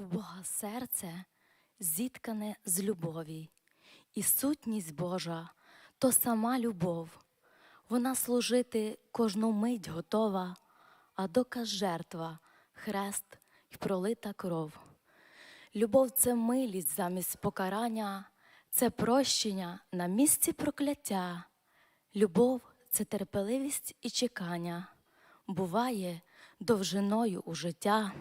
У Бога серце зіткане з любові, і сутність Божа то сама любов. Вона служити кожну мить готова, а доказ жертва, хрест і пролита кров. Любов це милість замість покарання, це прощення на місці прокляття. Любов це терпеливість і чекання, буває довжиною у життя.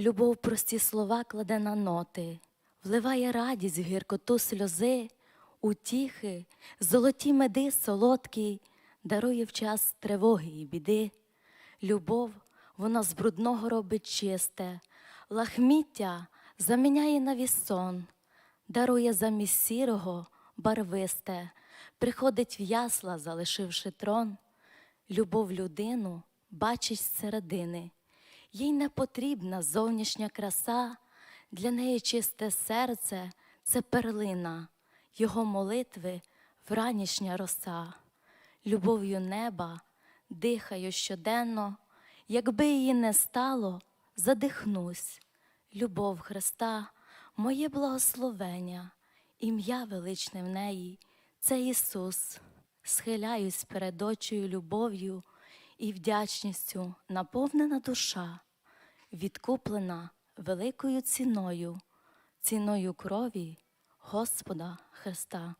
Любов прості слова кладе на ноти, вливає радість в гіркоту сльози, утіхи, золоті меди солодкі, дарує в час тривоги і біди. Любов, вона з брудного робить чисте, лахміття заміняє на вісон, дарує замість сірого барвисте, приходить в ясла, залишивши трон. Любов людину бачить зсередини. Їй не потрібна зовнішня краса, для неї чисте серце це перлина, його молитви вранішня роса. Любов'ю неба дихаю щоденно, якби її не стало, задихнусь. Любов Христа, моє благословення, ім'я величне в неї, це Ісус. Схиляюсь перед очею любов'ю і вдячністю наповнена душа, відкуплена великою ціною, ціною крові Господа Христа.